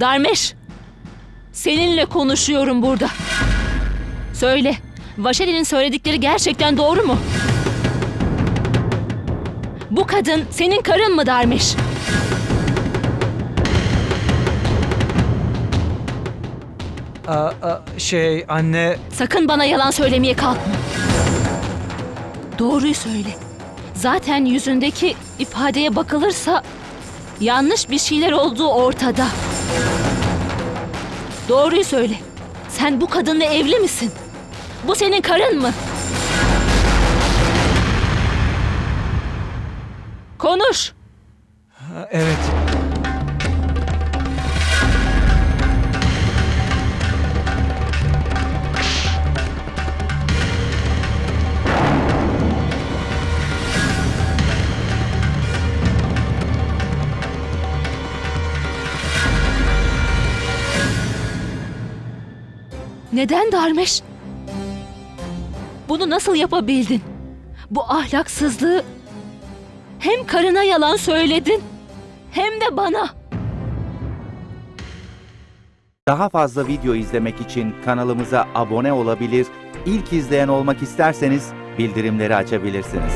Darmeş, seninle konuşuyorum burada. Söyle, Vaşeli'nin söyledikleri gerçekten doğru mu? Bu kadın senin karın mı Darmeş? Aa, aa, şey anne Sakın bana yalan söylemeye kalkma. Doğruyu söyle. Zaten yüzündeki ifadeye bakılırsa yanlış bir şeyler olduğu ortada. Doğruyu söyle. Sen bu kadınla evli misin? Bu senin karın mı? Konuş. Evet. Neden Darmeş? Bunu nasıl yapabildin? Bu ahlaksızlığı hem karına yalan söyledin hem de bana. Daha fazla video izlemek için kanalımıza abone olabilir, ilk izleyen olmak isterseniz bildirimleri açabilirsiniz.